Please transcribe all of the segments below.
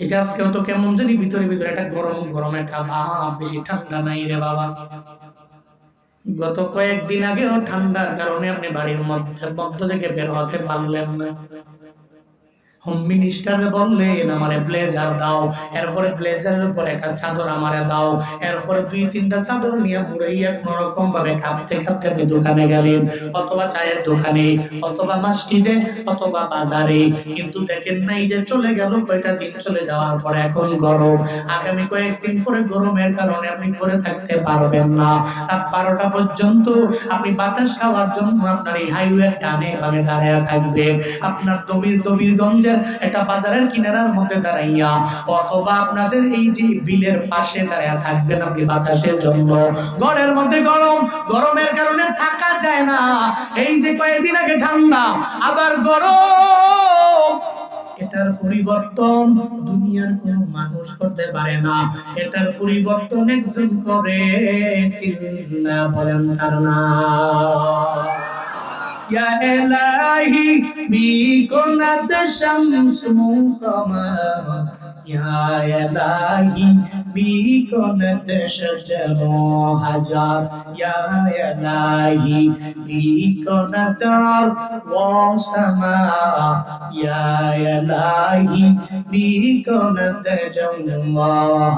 যে আজকেও তো কেমন জানি ভিতরে ভিতরে একটা গরম গরম একটা ভাব, বেশি ঠান্ডা নাই রে বাবা। গত কয়েকদিন আগেও ঠান্ডার কারণে আপনি বাড়ির মধ্যে, মধ্য থেকে বের হতে পারলেন না। হোম মিনিস্টারে বললেন আমারে ব্লেজার দাও, এরপরে ব্লেজারের উপর একটা চাদর আমারে দাও, এরপরে দুই, তিনটা চাদর নিয়ে মুড়াইয়া কোন রকম ভাবে কাঁপতে কাঁপতে আপনি দোকানে গেলেন, অথবা চায়ের দোকানে, অথবা মসজিদে, অথবা বাজারে। কিন্তু দেখেন নাই যে চলে গেল, কয়টা দিন চলে যাওয়ার পরে এখন গরম। আগামী কয়েকদিন পরে গরমের কারণে আপনি করে থাকতে পারবেন না। রাত বারোটা পর্যন্ত আপনি বাতাস খাওয়ার জন্য আপনার এই হাইওয়ে ডানে বামে দাঁড়ায় থাকবে আপনার দমির দবির গঞ্জের একটা বাজারের কিনারার মধ্যে দাঁড়াইয়া অথবা আপনাদের এই যে বিলের পাশে দাঁড়ায় থাকবেন আপনি বাতাসের জন্য। ঘরের মধ্যে গরম, গরমের কারণে থাকা যায় না। এই যে কয়েকদিন আগে ঠান্ডা, আবার গরম। এটার পরিবর্তন দুনিয়ার কোন মানুষ করতে পারে না। এটার পরিবর্তন একজন করে, চিল্লা বলেন তার یا الہی بی کنت شمس مقمر یا الہی بی کنت شجر و حجر یا الہی بی کنت عرض و سما یا الہی بی کنت جنگ و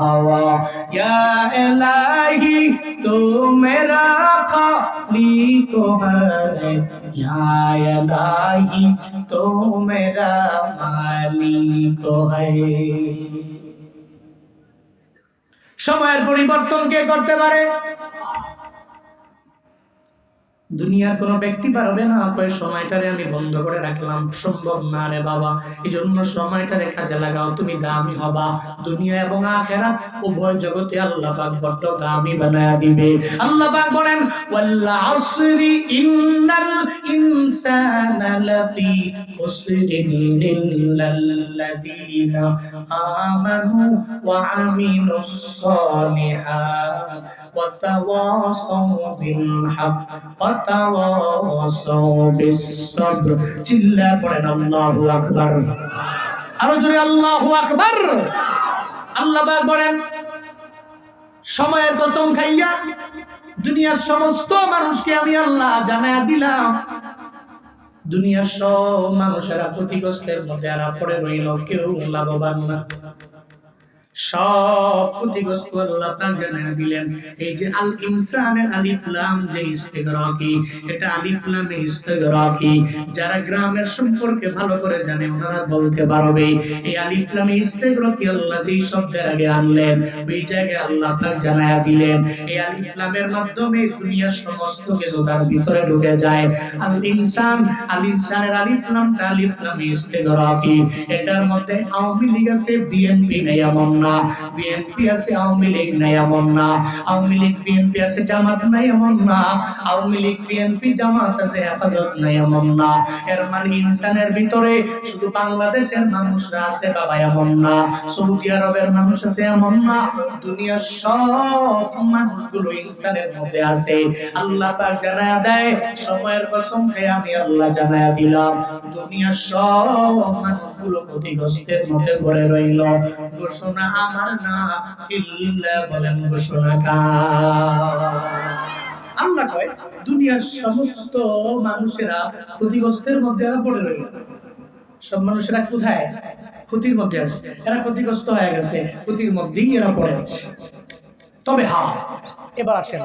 ہوا یا الہی تو میرا خالی کو ہے इलाही तो मेरा मालिक है সময়ের পরিবর্তন কে করতে পারে দুনিয়ার কোনো ব্যক্তি পারবে না, কয় সময়টারে আমি বন্ধ করে রাখলাম। সম্ভব না রে বাবা এই জন্য সময়টারে কাজে লাগাও, তুমি দামি হবা। দুনিয়া এবং আখেরাত, উভয় জগতে আল্লাহ পাক বড্ড দামি বানায়া দিবে। আল্লাহ পাক বলেন ওয়াল আসরি ইন্নাল ইনসানা লাফি খুসরিন ইল্লাল্লাযীনা আমানু ওয়া আমিলুস সালিহাত ওয়া তাওয়াসাউ বিল হক সময়ের কসম খাইয়া দুনিয়ার সমস্ত মানুষকে আমি আল্লাহ জানায়া দিলাম। দুনিয়ার সব মানুষেরা ক্ষতিগ্রস্তের মধ্যে আর পড়ে রইল, কেউ লাভবান না। সব ক্ষতিগ্রস্ত আল্লাহ পাক জানিয়ে দিলেন। এই যে আল ইনসানের আলিফ যে ইস্তেগরাকি, এটা আলিফ ইস্তেগরাকি, যারা গ্রামের সম্পর্কে ভালো করে জানে ওনারা বলতে পারবে। এই আলিফ ইস্তেগরাকি আল্লাহ যেই শব্দের আগে আনলেন, ওই জায়গায় আল্লাহ পাক জানায়া দিলেন। এই আলিফ মাধ্যমে দুনিয়ার সমস্ত কিছু তার ভিতরে ঢুকে যায়। আল ইনসান আল ইনসানের আলিফ লামটা ইস্তেগরাকি, এটার মধ্যে আওয়ামী লীগ আছে, বিএনপি নেই এমন না বিএনপি আছে, আওয়ামী লীগ নাই এমন না। আওয়ামী লীগ বিএনপি আছে, জামাত নাই এমন না। আওয়ামী লীগ বিএনপি জামাত আছে, হেফাজত নাই এমন না। এর মানে ইনসানের ভিতরে শুধু বাংলাদেশের মানুষরা আছে বাবা, এমন না। সৌদি আরবের মানুষ আছে এমন না। দুনিয়ার সব মানুষগুলো ইনসানের মধ্যে আছে। আল্লাহ পাক জানায়া দেয়, সময়ের কসম খেয়ে, আমি আল্লাহ জানায়া দিলাম। দুনিয়ার সব মানুষগুলো ক্ষতিগ্রস্তের মধ্যে পড়ে রইল। ঘোষণা আমার না চিল্লা বলেন আল্লাহ কয়, দুনিয়ার সমস্ত মানুষেরা ক্ষতিগ্রস্তের মধ্যে এরা পড়ে রইল। সব মানুষেরা কোথায়? ক্ষতির মধ্যে আছে। এরা ক্ষতিগ্রস্ত হয়ে গেছে। ক্ষতির মধ্যেই এরা পড়ে আছে। তবে হ্যাঁ এবার আসেন।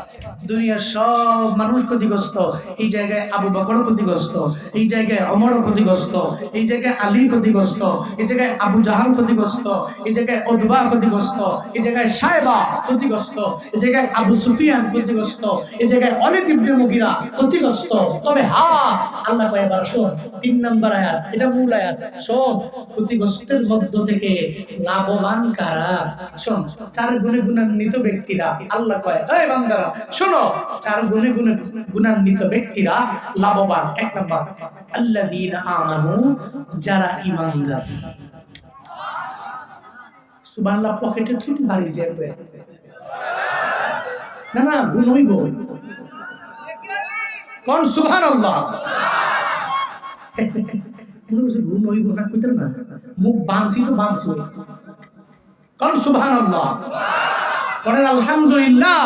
দুনিয়ার সব মানুষ ক্ষতিগ্রস্ত, এই জায়গায় আবু বকর ক্ষতিগ্রস্ত, এই জায়গায় অমর ক্ষতিগ্রস্ত, এই জায়গায় আলী ক্ষতিগ্রস্ত, এই জায়গায় আবু জাহাল ক্ষতিগ্রস্ত, এই জায়গায় ওদবা ক্ষতিগ্রস্ত, এই জায়গায় সাহেবা ক্ষতিগ্রস্ত, এই জায়গায় আবু সুফিয়ান ক্ষতিগ্রস্ত, এই জায়গায় অনেক ইবনে মুগিরা ক্ষতিগ্রস্ত। তবে হা, আল্লাহ এবার শোন তিন নম্বর আয়াত, এটা মূল আয়াত, সব ক্ষতিগ্রস্তের মধ্য থেকে লাভবান কারা? শোন, চার গুণে গুণান্বিত ব্যক্তিরা, আল্লাহ কয় এই বান্দারা, শোনো, চার গুণে গুণে গুণান্বিত ব্যক্তিরা লাভবান। এক আমানু, যারা সুবহানাল্লাহ, পকেটে বাড়ি যাবে না না, গুণ হইব। কোন সুবহানাল্লাহ? গুণ হইব না কইতেন না। মুখ বাঁধছি তো বাঁধছি। কোন সুবহানাল্লাহ? পড়েন আলহামদুলিল্লাহ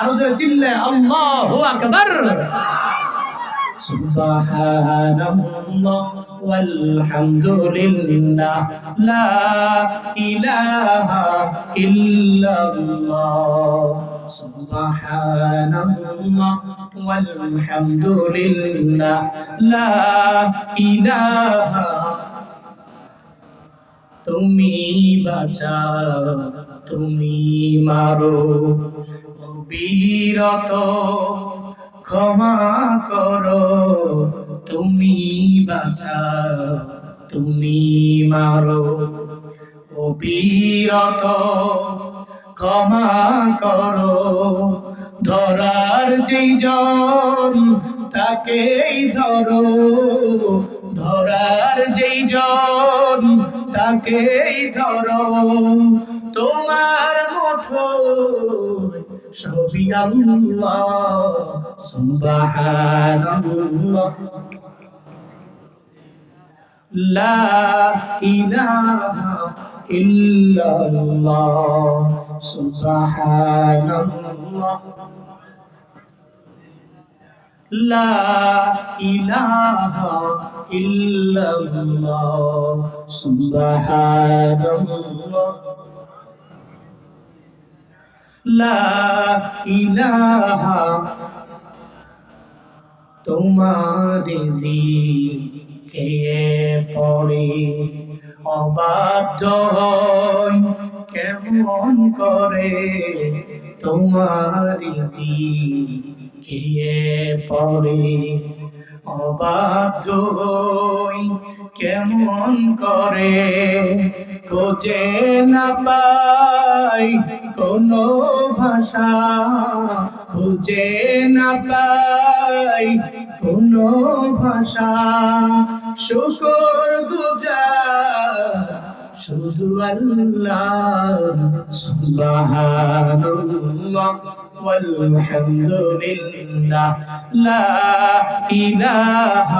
আরো জোরে চিল্লে আল্লাহু আকবার সুবহানাল্লাহ والحمد لله لا إله إلا الله سبحان الله والحمد لله لا إله তুমি বাঁচাও তুমি মারো। বীরত, ক্ষমা করো। তুমি বাঁচাও, তুমি মারো। অবিরত ক্ষমা করো। ধরার যেই জন তাকেই ধরো। ধরার যেই জন তাকেই ধরো। তোমার মুঠো সবই আল্লাহ সুবহানাল্লাহ। লা ইলাহা ইল্লাল্লাহ সুবহানাল্লাহ। লা ইলাহা ইল্লাল্লাহ সুবহানাল্লাহ। লা ইলাহা তোমার কে পড়ে অবাধ্য হয় কেমন করে তোমার কে পড়ে অবাধ্য হই কেমন করে খোঁজে না পাই কোনো ভাষা খুঁজে না পাই কোনো ভাষা শুকর গুজার শুধু আল্লাহ সুবহানাল্লাহ والحمد لله لا إله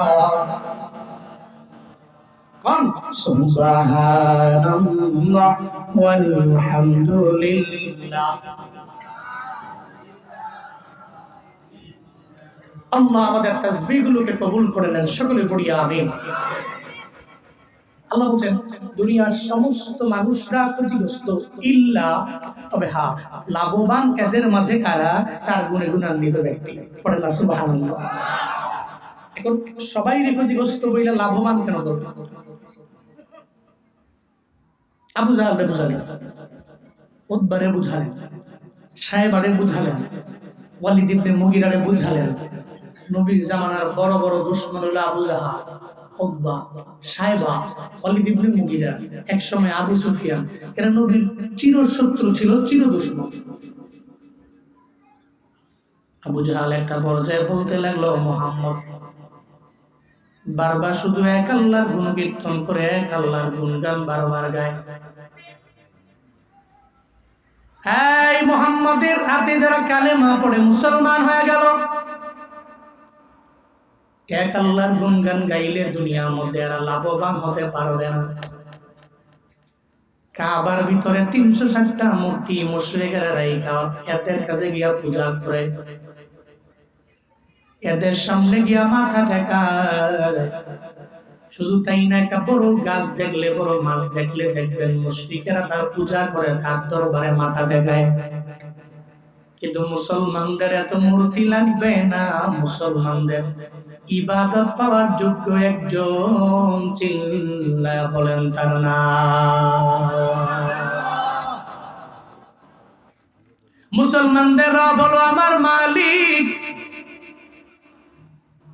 আমাদের তাসবিহগুলোকে কবুল করে নেন সকলে পড়ি আমিন। আল্লাহ দুনিয়ার সমস্ত মানুষরা ক্ষতিগ্রস্ত ইল্লা, তবে হা লাভবান এদের মাঝে কারা? চার গুণে গুণান্বিত ব্যক্তি। পড়ে না সুবাহ এখন সবাই ক্ষতিগ্রস্ত বইলে লাভবান কেন করবে? আবু জাহালকে বুঝালেন? উদ্বারে বুঝালেন, সাহেবারে বুঝালেন, ওয়ালিদ ইবনে বুঝালেন, নবীর জামানার বড় বড় দুশ্মন হলো আবু জাহাল উদ্বা সাহেবা একসময় আবু সুফিয়ান। এরা নবীর চিরশত্রু ছিল, চির দুশ্মন। আবু জাহাল একটা পর্যায়ে বলতে লাগল, মোহাম্মদ, বারবার শুধু এক আল্লাহর গুণ কীর্তন করে এক আল্লাহর গুণগান বারবার গায়। এই মোহাম্মদের হাতে যারা কালেমা পড়ে, মুসলমান হয়ে গেল। এক আল্লাহর গুণগান গাইলে দুনিয়ার মধ্যে এরা লাভবান হতে পারবে না। কাবার ভিতরে তিনশো ষাটটা মূর্তি, মুশ্রিকেরা রাইখা, এদের কাছে গিয়া পূজা করে। এদের সামনে গিয়া মাথা ঠেকায়। শুধু তাই না, একটা বড় গাছ দেখলে, বড় মাছ দেখলে দেখবেন মুশরিকেরা তার পূজা করে, তার দরবারে মাথা ঠেকায় কিন্তু মুসলমানদের এত মূর্তি লাগবে না, মুসলমানদের ইবাদত পাওয়ার যোগ্য একজন চিল্লা বলেন তার না মুসলমানদের রব হলো আমার মালিক।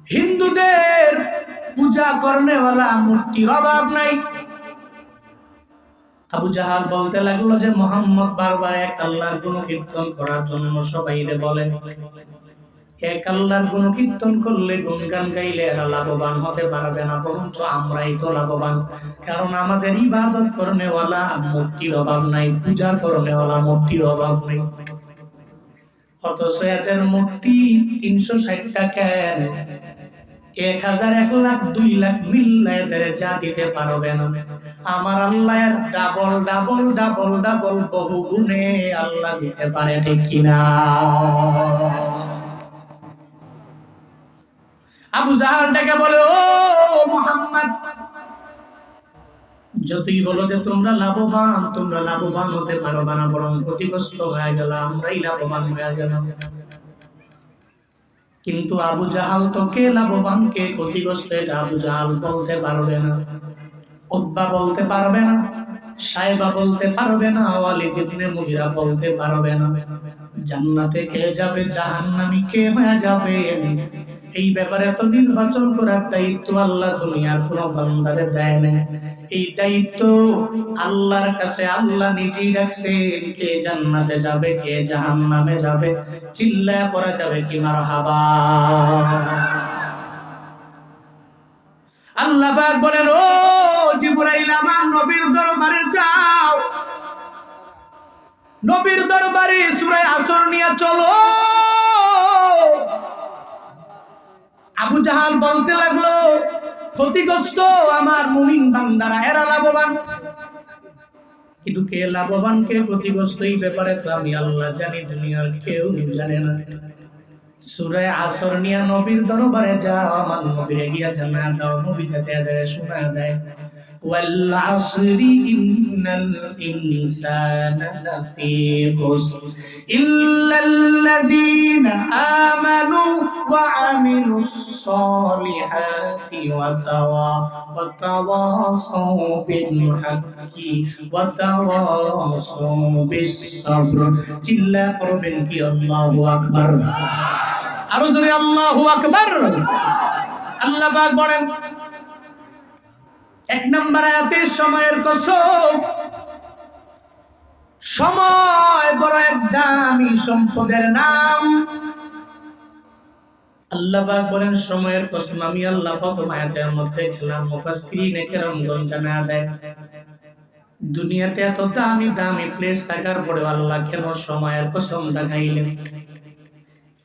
হিন্দুদের পূজা করনেওয়ালা মূর্তির অভাব নাই। আবু জাহাল বলতে লাগল যে, মোহাম্মদ বারবার এক আল্লাহর গুণ কীর্তন করার জন্য সবাই বলে। এক আল্লাহর গুণ কীর্তন করলে গুণগান গাইলে এরা লাভবান হতে পারবে না, বরঞ্চ আমরাই তো লাভবান। কারণ আমাদের ইবাদত করনেওয়ালা মূর্তির অভাব নাই, পূজা করনেওয়ালা মূর্তির অভাব নেই। অথচ এদের মূর্তি তিনশো ষাটটা কেন? আবু বলে যতই বলো যে তোমরা লাভবান তোমরা লাভবান হতে পারো না, বরং ক্ষতিগ্রস্ত হয়ে গেলাম, আমরাই লাভবান হয়ে গেলাম। কিন্তু আবু জাহাল তো কে লাভবান, কে ক্ষতিগ্রস্ত এটা আবু জাহাল বলতে পারবে না। উদ্বা বলতে পারবে না সাহেবা বলতে পারবে না, ওয়ালিদ ইবনে মুগিরা বলতে পারবে না। জান্নাতে কে যাবে, জাহান্নামী কে হয়ে যাবে? এই ব্যাপারে তো নির্বাচন করার দায়িত্ব আল্লাহ দুনিয়ার কোন বান্দারে দেয় না এই দায়িত্ব আল্লাহর কাছে আল্লাহ নিজেই রাখছে কে জান্নাতে যাবে, কে জাহান্নামে যাবে, চিল্লায় পড়া যাবে কি মারহাবা? আল্লাহ পাক বলেন, ও জিবরাইল, আমার নবীর দরবারে যাও। নবীর দরবারে সূরা আসর নিয়ে চলো। আবু জাহাল বলতে লাগল, ক্ষতিগ্রস্ত আমার মুমিন বান্দারা, এরা লাভবান। কিন্তু কে লাভবান, কে ক্ষতিগ্রস্ত এই ব্যাপারে তো আমি আল্লাহ জানি, দুনিয়ার কেউ জানে না। সুরে আসর নিয়া নবীর দরবারে যাও, আমার নবীরে গিয়া জানা দাও, নবী যাতে শোনা দেয়। والعصر إن الإنسان لفي خسر إلا الذين آمنوا وعملوا الصالحات وتوا وتواصوا بالحق وتواصوا بالصبر চিল্লা করবেন কি আল্লাহু আকবার আরো জোরে আল্লাহু আকবার আল্লাহ পাক বলেন এক নম্বর আয়াতের সময়ের কসম। সময় বড় এক দামি সম্পদের নাম। আল্লাহ সময়ের কসম আমি আল্লাহ প্রথম আয়াতের মধ্যে মুফাসসিরিনে দুনিয়াতে এত দামি দামি প্লেস থাকার পরে আল্লাহ কেন সময়ের কসম দেখাইলেন?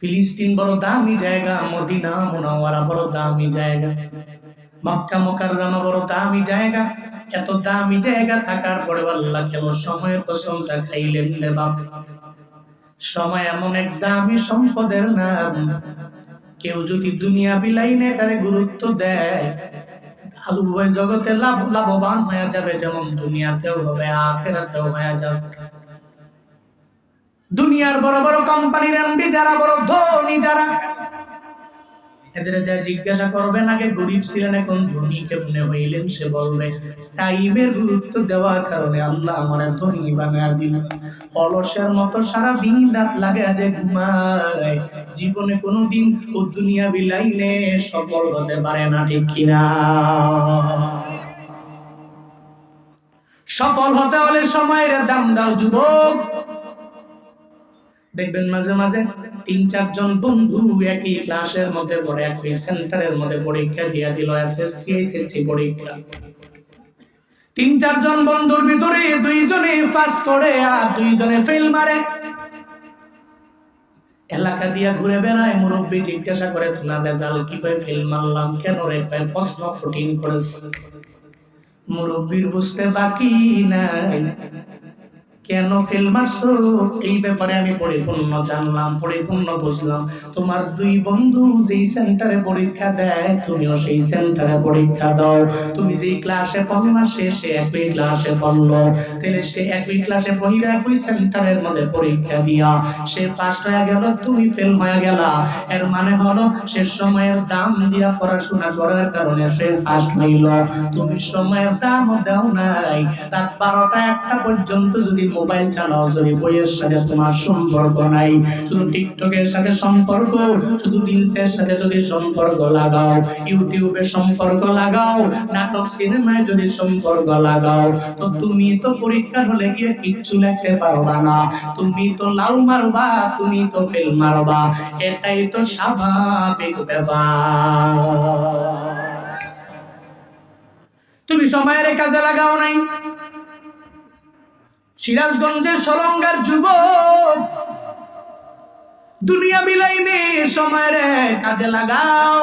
ফিলিস্তিন বড় দামি জায়গা, মদিনা, মুনাওয়ারা বড় দামি জায়গা। মক্কা মুকাররমা বড় দামি জায়গা। এত দামি জায়গা থাকার পরে আল্লাহ কেন সময়ের প্রশংসা খাইলেন রে বাপ? সময় এমন এক দামি সম্পদের নাম। কেউ যদি দুনিয়া বিলাইনে তারে গুরুত্ব দেয়, আলু উভয় জগতে লাভ লাভবান হয়ে যাবে যেমন দুনিয়াতেও হবে, আখেরাতেও হয়ে যাবে। দুনিয়ার বড় বড় কোম্পানির এমডি যারা, বড় ধনী যারা এদের যা জিজ্ঞাসা করবেন আগে গরিব ছিলেন এখন ধনী কেমনে হইলেন সে বলবে টাইমের গুরুত্ব দেওয়ার কারণে আল্লাহ আমার ধনী অলসের মতো সারা দিন রাত লাগে যে ঘুমায়, জীবনে কোনো দিন ও দুনিয়া বিলাইনে সফল হতে পারে না, ঠিক কিনা? সফল হতে হলে সময়ের দাম দাও, যুবক। দেখবেন মাঝে মাঝে তিন, চারজন বন্ধু একই ক্লাসের মধ্যে পড়ে, একই সেন্টারের মধ্যে পরীক্ষা দিয়া দিল এসএসসি এসএসসি পরীক্ষা। তিন, চারজন বন্ধুর ভিতরে দুইজনে ফার্স্ট করে আর দুইজনে ফেল মারে। এলাকা দিয়া ঘুরে বেড়ায়, মুরব্বী জিজ্ঞাসা করে, তোমার রেজাল্ট কি করে ফেল মারলাম কেন রে? কয়, প্রশ্ন কঠিন করেছে। মুরব্বীর বুঝতে বাকি নাই। কেন ফেল এই ব্যাপারে আমি পরিপূর্ণ জানলাম, পরিপূর্ণ বুঝলাম। তোমার দুই বন্ধু যেই সেন্টারে পরীক্ষা দেয়, তুমিও সেই সেন্টারে পরীক্ষা দাও। তুমি যেই ক্লাসে পড়ো না সে সে একই ক্লাসে পড়ল। তাহলে সে একই ক্লাসে পড়িরা একই সেন্টারের মধ্যে পরীক্ষা দিয়া। সে ফার্স্ট হয়ে গেল, তুমি ফেল হয়ে গেলা। এর মানে হলো, সে সময়ের দাম দিয়া পড়াশোনা করার কারণে সে ফার্স্ট হইল। তুমি সময়ের দাম দাও নাই। রাত বারোটা একটা পর্যন্ত যদি মোবাইল চালাও, যদি বইয়ের সাথে তোমার সম্পর্ক নাই, শুধু টিকটকের সাথে সম্পর্ক, শুধু রিলসের সাথে যদি সম্পর্ক লাগাও ইউটিউবে সম্পর্ক লাগাও, নাটক সিনেমায় যদি সম্পর্ক লাগাও, তো তুমি তো পরীক্ষা হলে গিয়ে কিচ্ছু লিখতে পারবা না। তুমি তো লাউ মারবা, তুমি তো ফেল মারবা, এটাই তো স্বাভাবিক ব্যাপার। তুমি সময়ের কাজে লাগাও নাই। সিরাজগঞ্জের সলঙ্গার যুবক। দুনিয়া বিলাইনে সময়ের কাজে লাগাও।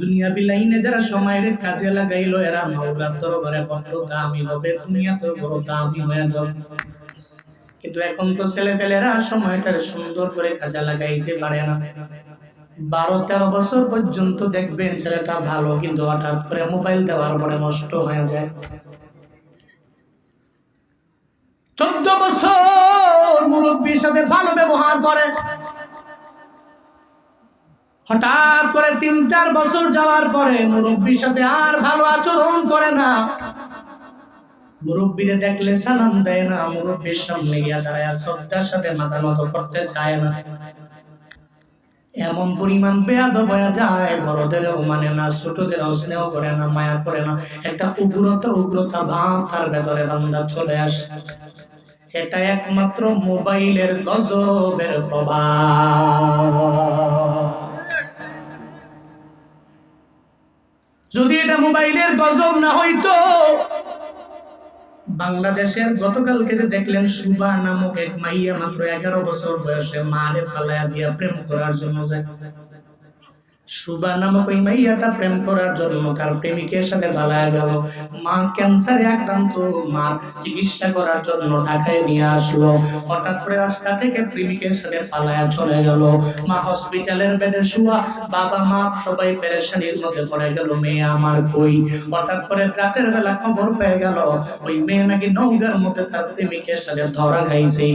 দুনিয়া বিলাইনে যারা সময়ের কাজে লাগাইলো, এরা মাওলার দরবারে বড্ড দামি হবে দুনিয়াতে বড় দামি হয়ে যাবে। কিন্তু এখন তো ছেলে ফেলেরা সময়টার সুন্দর করে কাজে লাগাইতে পারে না। বারো তেরো বছর পর্যন্ত দেখবেন ছেলেটা ভালো, কিন্তু হঠাৎ করে মোবাইল দেওয়ার পরে নষ্ট হয়ে যায়। চোদ্দ বছর মুরব্বীর সাথে ভালো ব্যবহার করে। হঠাৎ করে তিন, চার বছর যাওয়ার পরে মুরব্বীর সাথে আর ভালো আচরণ করে না। মুরব্বীরে দেখলে সালাম দেয় না, মুরব্বীর সামনে গিয়া দাঁড়ায় শ্রদ্ধার সাথে মাথা নত করতে চায় না। এমন পরিমাণ বেয়াদব হয়ে যায়, বড়দেরও মানে না, ছোটদেরও স্নেহ করে না, মায়া করে না। একটা উগ্রতা উগ্রতা ভাব তার ভেতরে বান্দা চলে আসে। এটা একমাত্র মোবাইলের গজবের যদি এটা মোবাইলের গজব না হইতো, বাংলাদেশের গতকালকে যে দেখলেন সুবা নামক এক মাইয়া মাত্র এগারো বছর বয়সে মারে ফালায়া দিয়া প্রেম করার জন্য যায়। সুবা নামক ওই মাইয়াটা প্রেম করার জন্য তার প্রেমিকের সাথে পালায়া গেল? মা ক্যান্সারে আক্রান্ত মা চিকিৎসা করার জন্য ঢাকায় নিয়ে আসলো। হঠাৎ করে রাস্তা থেকে প্রেমিকের সাথে পালায়া চলে গেল। মা হসপিটালের বেডে শুয়া, বাবা, মা সবাই পেরেশানির মধ্যে পড়ে গেল, মেয়ে আমার কই? হঠাৎ করে রাতের বেলা খবর পেয়ে গেল, ওই মেয়ে নাকি নৌকার মধ্যে তার প্রেমিকের সাথে ধরা খাইছে।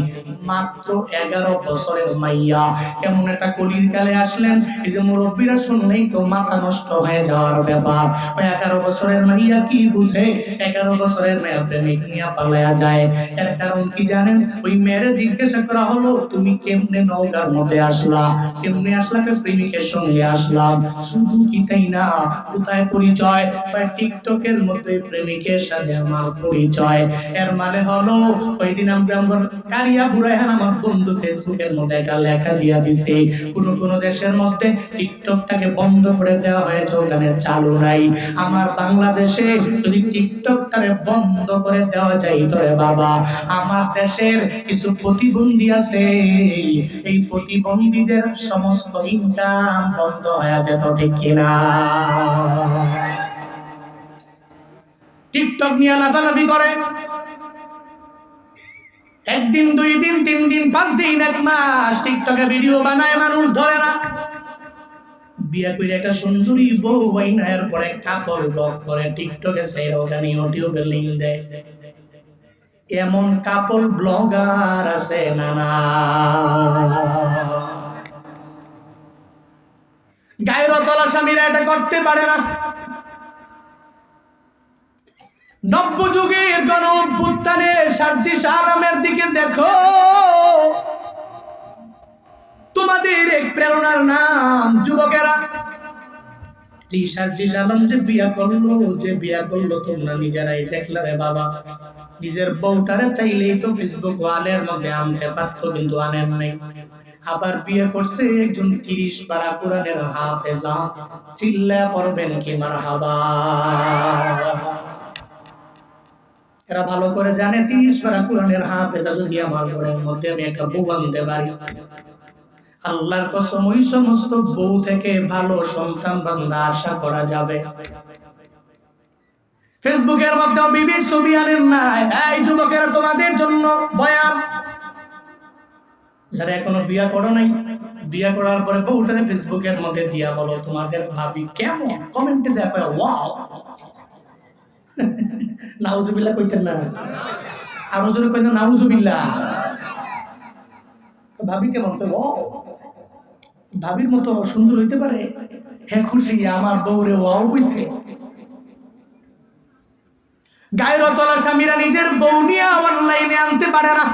মাত্র এগারো বছরের মাইয়া। কেমন একটা কলির কালে আসলেন? এই যে মুরব্বীরা শুনলেই তো মাথা নষ্ট হয়ে যাওয়ার ব্যাপার। ওই এগারো বছরের মাইয়া কি বুঝে? এগারো বছরের মেয়ে প্রেমিক নিয়ে পালায়া যায়। এর কারণ কি জানেন? ওই মেয়েরে জিজ্ঞাসা করা হলো, তুমি কেমনে নৌকার মধ্যে আসলা? কেমনে আসলা কে প্রেমিকের সঙ্গে আসলাম শুধু কি তাই না? কোথায় পরিচয়? ওই টিকটকের মধ্যে প্রেমিকের সাথে আমার পরিচয়। এর মানে হলো, ওই দিন আমরা আমার কারিয়া বুড়াইহান আমার বন্ধু ফেসবুকের মধ্যে একটা লেখা দিয়া দিছে। কোন কোন দেশের মধ্যে টিকটকটাকে বন্ধ করে দেওয়া হয়েছে ওখানে চালু নাই। আমার বাংলাদেশে যদি টিকটকটাকে বন্ধ করে দেওয়া যায় রে বাবা, আমার দেশের কিছু প্রতিবন্ধী আছে। এই প্রতিবন্ধীদের সমস্ত ইনকাম বন্ধ হয়ে যেত, ঠিক কিনা টিকটক নিয়ে লাফালাফি করে। একদিন, দুই দিন, তিন দিন, পাঁচ দিন, এক মাস টিকটকে ভিডিও বানায়, মানুষ ধরে না। বিয়া করে একটা সুন্দরী বউ এরপরে কাপড় করে, টিকটকে ওখানে ইউটিউবে লিঙ্ক দেয়। এমন কাপল ব্লগার আছে নানা। গায়ের তলা স্বামীরা এটা করতে পারে না। নব্য যুগের গণ অভ্যুত্থানে সার্জি সারামের দিকে দেখো। তোমাদের এক প্রেরণার নাম, যুবকেরা। টি সার্জি সালাম যে বিয়া করল, যে বিয়া করল, তোমরা নিজেরাই দেখলা রে বাবা। নিজের বউটারে চাইলেই তো ফেসবুক ওয়ালের মধ্যে আনতে পারতো, কিন্তু নাই। আবার বিয়ে করছে একজন তিরিশ পারা কোরআনের হাফেজা। চিল্লা পড়বেন কি এরা ভালো করে জানে, তিরিশ পারা কোরআনের হাফেজা যদি আমার ঘরের মধ্যে আমি একটা বউ আনতে পারি। আল্লাহর কসম, ওই সমস্ত বউ থেকে ভালো সন্তান বান্দা আশা করা যাবে। ফেসবুকের মধ্যে বিবির ছবি আনেন না। এই যুবকেরা, তোমাদের জন্য বয়ান। যারা এখনও বিয়া করো নাই, বিয়া করার পরে বউটারে ফেসবুকের মধ্যে দিয়া বলো, তোমাদের ভাবি কেমন? কমেন্টে যা কয়, ওয়াও। নাউজুবিল্লাহ কইতেন না। আরও জোরে কইতেন, নাউজুবিল্লাহ। ভাবি কেমন? কই ওয়াও। ভাবির মতো সুন্দর হইতে পারে? হে খুশি, আমার বউরে ওয়াও হইছে গায়ের তলা স্বামীরা নিজের বউ নিয়ে অনলাইনে আনতে পারে না।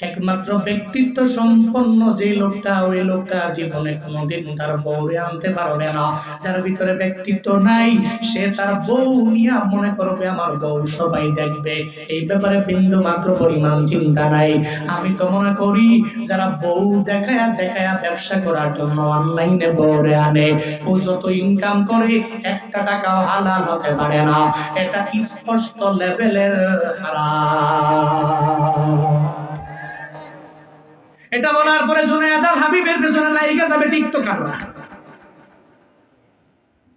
একমাত্র ব্যক্তিত্ব সম্পন্ন যে লোকটা, ওই লোকটা জীবনে কোনোদিন তার বউরে আনতে পারবে না। যার ভিতরে ব্যক্তিত্ব নাই, সে তার বউ নিয়ে মনে করবে, আমার বউ সবাই দেখবে। এই ব্যাপারে বিন্দু মাত্র পরিমাণ চিন্তা নাই। আমি তো মনে করি, যারা বউ দেখায়া দেখায়া ব্যবসা করার জন্য অনলাইনে বউরে আনে, ও যত ইনকাম করে, একটা টাকাও হালাল হতে পারে না। এটা স্পষ্ট লেভেলের হারাম। এটা বলার পরে জুনায়েদ আল হাবিবের পেছনে লাইগা যাবে টিকটকাররা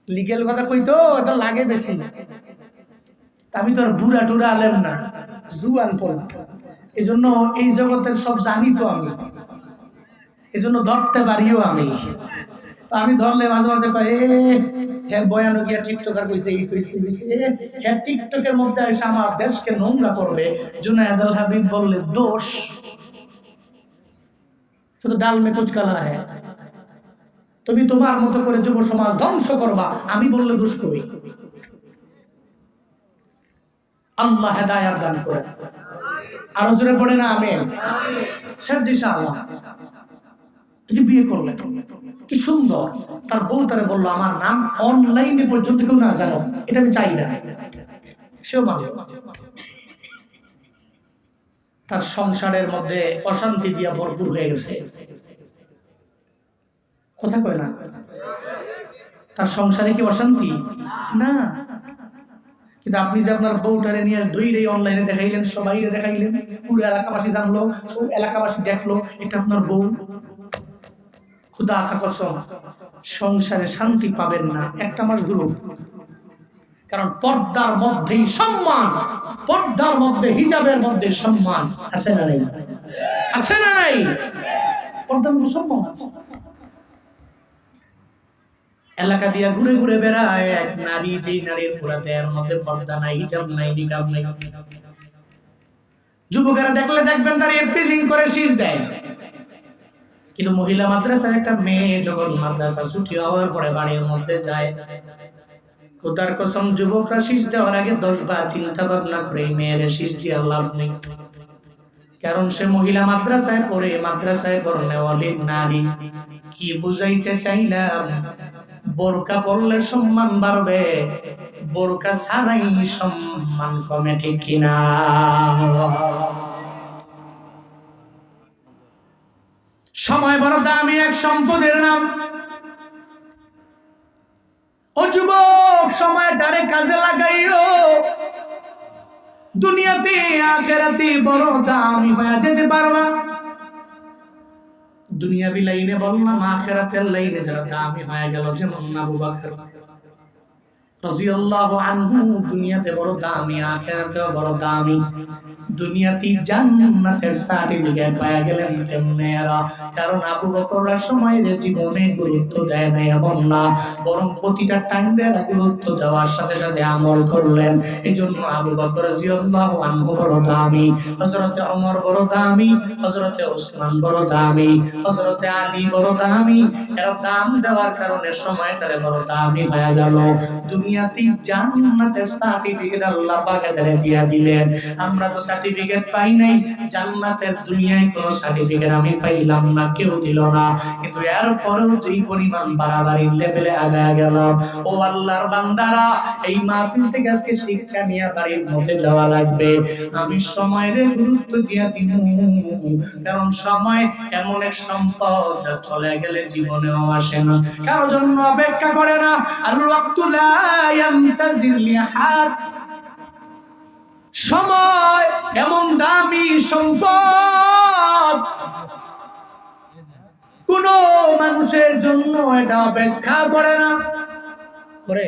লিগেল কথা কইতো এটা লাগে বেশি। আমি তো আর বুড়া টুরা আলেম না জুয়ান পড়া এই জন্য এই জগতের সব জানি তো আমি। এই জন্য ধরতে পারিও আমি। তো আমি ধরলে মাঝে মাঝে কয় হ্যাঁ বয়ানো গিয়া টিকটকার কইছে এই কইছে, হ্যাঁ টিকটকের মধ্যে এসে আমার দেশকে নোংরা করবে। জুনায়দ আল হাবিব বললে দোষ। শুধু ডাল মে কুচ কালা হ্যাঁ তুমি তোমার মতো করে যুব সমাজ ধ্বংস করবা, আমি বললে দোষ করি আল্লাহ হেদায়াত দান করে। আরও জোরে পড়ে না আমি সার্জি এই যে বিয়ে করলেন কি সুন্দর। তার বউ তারে বলল, আমার নাম অনলাইনে পর্যন্ত কেউ না জানো, এটা আমি চাই না। সেও মানল। তার সংসারের মধ্যে অশান্তি দিয়া ভরপুর হয়ে গেছে। কথা কয় না? তার সংসারে কি অশান্তি? না। কিন্তু আপনি যে আপনার বউটারে নিয়ে দইরে অনলাইনে দেখাইলেন সবাই দেখাইলেন, পুরো এলাকাবাসী জানলো এলাকাবাসী দেখল, এটা আপনার বউ? খুদা আকা কসম, সংসারে শান্তি পাবেন না। একটা মাস ঘুরুন কারণ পর্দার মধ্যেই সম্মান। পর্দার মধ্যে, হিজাবের মধ্যে সম্মান। আছে না নাই? আছে না নাই? পর্দার মধ্যে সম্মান আছে। এলাকা দিয়া ঘুরে ঘুরে বেড়ায় এক নারী, যেই নারীর পুরা দেহের মধ্যে পর্দা নাই, হিজাব নাই, নিকাব নাই। যুবকেরা দেখলে দেখবেন তার এফটিজিং করে শীষ দেয়। কিন্তু মহিলা মাদ্রাসার একটা মেয়ে যখন মাদ্রাসা ছুটি হওয়ার পরে বাড়ির মধ্যে যায় খোদার কসম যুবকরা শীষ দেওয়ার আগে দশ বার চিন্তা ভাবনা করে, এই মেয়ের শীষ দিয়ে লাভ নেই। কারণ সে মহিলা মাদ্রাসায় পড়ে, মাদ্রাসায় পড়নেওয়ালি নারী। কি বুঝাইতে চাইলাম? বোরকা পড়লে সম্মান বাড়বে, বোরকা ছাড়াই সম্মান কমে ঠিক কিনা? সময় বড় দামি এক সম্পদের নাম। ও যুবক, সময় ডারে কাজে লাগাইও। দুনিয়াতে আখেরাতে বড় দামি হয়ে যেতে পারবা। দুনিয়া বি লাইনে বললাম, আখেরাতের লাইনে যারা দামি হয়ে গেল, যেমন আবু বকর। রাদিয়াল্লাহু আনহু দুনিয়াতে বড় দামি, আখেরাতেও বড় দামি। দুনিয়াতে জান্নাতের সার্টিফিকেট পাওয়া গেলেন কেমনে এরা কারণ আবু বকররা সময়ের জীবনে গুরুত্ব দেয় না এমন না। বরং প্রতিটা টাইমে এরা গুরুত্ব দেওয়ার সাথে সাথে আমল করলেন। এই জন্য আবু বকর রাদিয়াল্লাহু আনহু বড় দামি। হযরতে ওমর বড় দামি। হযরতে ওসমান বড় দামি। হযরতে আলী বড় দামি। এরা দাম দেওয়ার কারণে সময়টারে বড় দামি হয়ে গেল। দুনিয়াতে জান্নাতের সার্টিফিকেট আল্লাহ পাক দিয়া দিলেন। আমরা তো সার্টিফিকেট পাই নাই, জান্নাতের দুনিয়ায় কোনো সার্টিফিকেট আমি পাইলাম না, কেউ দিল না। কিন্তু এরপরেও যেই পরিমাণ বাড়াবাড়ির লেভেলে আগায় গেল, ও আল্লাহর বান্দারা, এই মাহফিল থেকে আজকে শিক্ষা নিয়ে বাড়ির মধ্যে যাওয়া লাগবে। আমি সময়ের গুরুত্ব দিয়া দিব, কারণ সময় এমন এক সম্পদ যা চলে গেলে জীবনেও আসে না। কারও জন্য অপেক্ষা করে না, আল ওয়াক্তু লা ইয়ান্তাজিল লিহাদ। সময় এমন দামি সম্পদ। কোন মানুষের জন্য এটা অপেক্ষা করে না। করে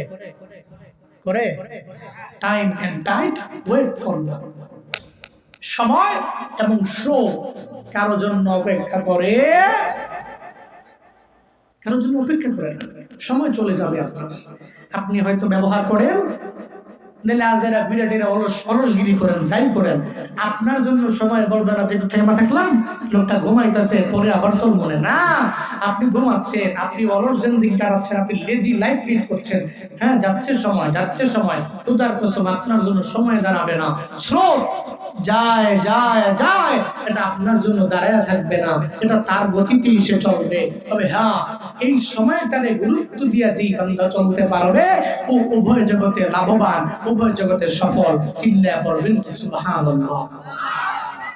করে time and tide wait for সময় এবং শো কারও জন্য অপেক্ষা করে। কারোর জন্য অপেক্ষা করে না। সময় চলে যাবে আপনার। আপনি হয়তো ব্যবহার করেন আপনার জন্য সময় একটু থেমা থাকলাম, লোকটা ঘুমাইতেছে, পরে আবার মনে। না, আপনি ঘুমাচ্ছেন, আপনি অলস কাটাচ্ছেন, আপনি লেজি লাইফ করছেন। হ্যাঁ যাচ্ছে সময় যাচ্ছে সময়। কসম, আপনার জন্য সময় দাঁড়াবে না। স্রোত, যায় যায় যায়। এটা আপনার জন্য দাঁড়ায় থাকবে না। এটা তার গতিতেই সে চলবে। তবে হ্যাঁ এই সময়টারে গুরুত্ব দিয়া বান্দা চলতে পারবে, ও উভয় জগতে লাভবান উভয় জগতের সফল চিল্লা পড়বেন কি সুবহানাল্লাহ?